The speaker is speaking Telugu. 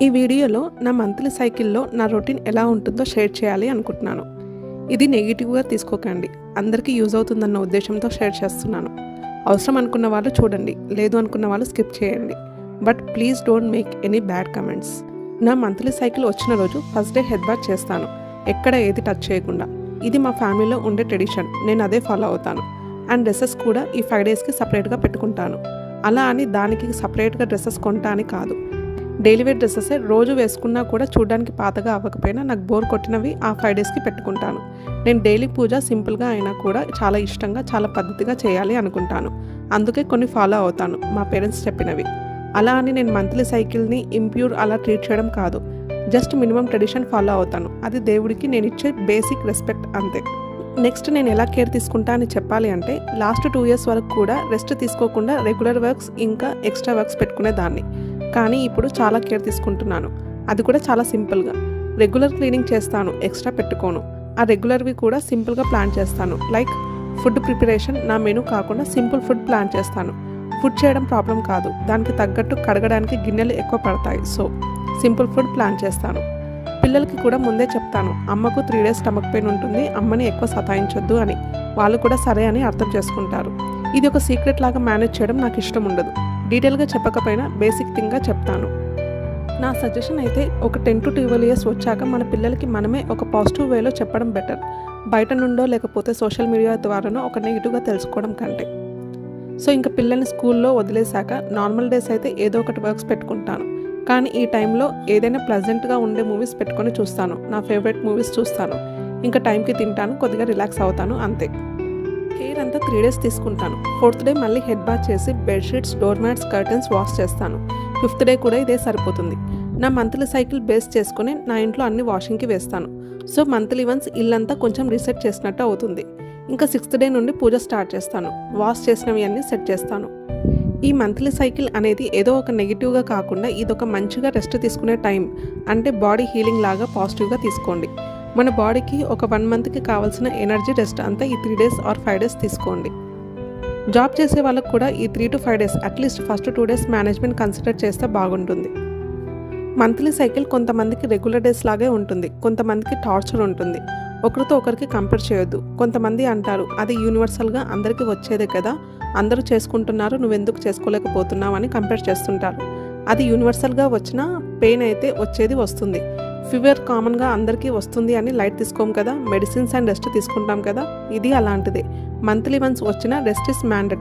ఈ వీడియోలో నా మంత్లీ సైకిల్లో నా రొటీన్ ఎలా ఉంటుందో షేర్ చేయాలి అనుకుంటున్నాను. ఇది నెగిటివ్గా తీసుకోకండి. అందరికీ యూజ్ అవుతుందన్న ఉద్దేశంతో షేర్ చేస్తున్నాను. అవసరం అనుకున్న వాళ్ళు చూడండి. లేదు అనుకున్న వాళ్ళు స్కిప్ చేయండి. But please don't make any bad comments. నా మంత్లీ సైకిల్ వచ్చిన రోజు ఫస్ట్ డే హెడ్ బాత్ చేస్తాను. ఎక్కడ ఏది టచ్ చేయకుండా. ఇది మా ఫ్యామిలీలో ఉండే ట్రెడిషన్. నేను అదే ఫాలో అవుతాను. అండ్ డ్రెస్సెస్ కూడా ఈ ఫైవ్ డేస్కి సపరేట్గా పెట్టుకుంటాను. అలా అని దానికి సపరేట్గా డ్రెస్సెస్ కొంటా అని కాదు. డైలీ వేర్ డ్రెస్సెస్ రోజు వేసుకున్నా కూడా చూడడానికి పాతగా అవ్వకపోయినా నాకు బోర్ కొట్టినవి ఆ ఫైవ్ డేస్కి పెట్టుకుంటాను. నేను డైలీ పూజ సింపుల్గా అయినా కూడా చాలా ఇష్టంగా చాలా పద్ధతిగా చేయాలి అనుకుంటాను. అందుకే కొన్ని ఫాలో అవుతాను మా పేరెంట్స్ చెప్పినవి. అలా అని నేను మంత్లీ సైకిల్ని ఇంప్యూర్ అలా ట్రీట్ చేయడం కాదు. జస్ట్ మినిమం ట్రెడిషన్ ఫాలో అవుతాను. అది దేవుడికి నేను ఇచ్చే బేసిక్ రెస్పెక్ట్ అంతే. నెక్స్ట్ నేను ఎలా కేర్ తీసుకుంటా అని చెప్పాలి అంటే లాస్ట్ టూ ఇయర్స్ వరకు కూడా రెస్ట్ తీసుకోకుండా రెగ్యులర్ వర్క్స్ ఇంకా ఎక్స్ట్రా వర్క్స్ పెట్టుకునే దాన్ని కానీ ఇప్పుడు చాలా కేర్ తీసుకుంటున్నాను. అది కూడా చాలా సింపుల్గా. రెగ్యులర్ క్లీనింగ్ చేస్తాను ఎక్స్ట్రా పెట్టుకోను. ఆ రెగ్యులర్వి కూడా సింపుల్గా ప్లాన్ చేస్తాను. లైక్ ఫుడ్ ప్రిపరేషన్ నా మెనూ కాకుండా సింపుల్ ఫుడ్ ప్లాన్ చేస్తాను. ఫుడ్ చేయడం ప్రాబ్లం కాదు. దానికి తగ్గట్టు కడగడానికి గిన్నెలు ఎక్కువ పడతాయి. సో సింపుల్ ఫుడ్ ప్లాన్ చేస్తాను. పిల్లలకి కూడా ముందే చెప్తాను అమ్మకు త్రీ డేస్ స్టమక్ పెయిన్ ఉంటుంది అమ్మని ఎక్కువ సతాయించొద్దు అని. వాళ్ళు కూడా సరే అని అర్థం చేసుకుంటారు. ఇది ఒక సీక్రెట్ లాగా మేనేజ్ చేయడం నాకు ఇష్టం ఉండదు. డీటెయిల్గా చెప్పకపోయినా బేసిక్ థింగ్గా చెప్తాను. నా సజెషన్ అయితే ఒక టెన్ టు ట్వెల్వ్ ఇయర్స్ వచ్చాక మన పిల్లలకి మనమే ఒక పాజిటివ్ వేలో చెప్పడం బెటర్. బయట నుండో లేకపోతే సోషల్ మీడియా ద్వారానో ఒక నెగిటివ్గా తెలుసుకోవడం కంటే. సో ఇంకా పిల్లల్ని స్కూల్లో వదిలేశాక నార్మల్ డేస్ అయితే ఏదో ఒకటి వర్క్స్ పెట్టుకుంటాను. కానీ ఈ టైంలో ఏదైనా ప్లజెంట్గా ఉండే మూవీస్ పెట్టుకొని చూస్తాను. నా ఫేవరెట్ మూవీస్ చూస్తాను. ఇంకా టైంకి తింటాను కొద్దిగా రిలాక్స్ అవుతాను అంతే. హెయిర్ అంతా త్రీ డేస్ తీసుకుంటాను. ఫోర్త్ డే మళ్ళీ హెడ్ బాత్ చేసి bedsheets door mats curtains wash చేస్తాను. ఫిఫ్త్ డే కూడా ఇదే సరిపోతుంది. నా మంత్లీ సైకిల్ బేస్ చేసుకుని నా ఇంట్లో అన్ని వాషింగ్కి వేస్తాను. సో మంత్లీ వన్స్ ఇల్లంతా కొంచెం రీసెట్ చేసినట్టు అవుతుంది. ఇంకా సిక్స్త్ డే నుండి పూజ స్టార్ట్ చేస్తాను. వాష్ చేసినవి అన్నీ సెట్ చేస్తాను. ఈ మంత్లీ సైకిల్ అనేది ఏదో ఒక నెగిటివ్గా కాకుండా ఇదొక మంచిగా రెస్ట్ తీసుకునే టైం అంటే బాడీ హీలింగ్ లాగా పాజిటివ్గా తీసుకోండి. మన బాడీకి ఒక వన్ మంత్కి కావాల్సిన ఎనర్జీ రెస్ట్ అంతా ఈ three days or five days తీసుకోండి. జాబ్ చేసే వాళ్ళకు కూడా ఈ three to five days at least first two days management consider చేస్తే బాగుంటుంది. మంత్లీ సైకిల్ కొంతమందికి రెగ్యులర్ డేస్ లాగే ఉంటుంది కొంతమందికి టార్చర్ ఉంటుంది. ఒకరితో ఒకరికి కంపేర్ చేయొద్దు. కొంతమంది అంటారు అది యూనివర్సల్గా అందరికీ వచ్చేదే కదా అందరూ చేసుకుంటున్నారు నువ్వెందుకు చేసుకోలేకపోతున్నావు అని కంపేర్ చేస్తుంటారు. అది యూనివర్సల్గా వచ్చిన పెయిన్ అయితే వచ్చేది వస్తుంది. ఫీవర్ కామన్గా అందరికీ వస్తుంది అని లైట్ తీసుకోం కదా మెడిసిన్స్ అండ్ రెస్ట్ తీసుకుంటాం కదా ఇది అలాంటిదే. మంత్లీ వన్స్ వచ్చిన రెస్ట్ ఇస్ మ్యాండేటరీ.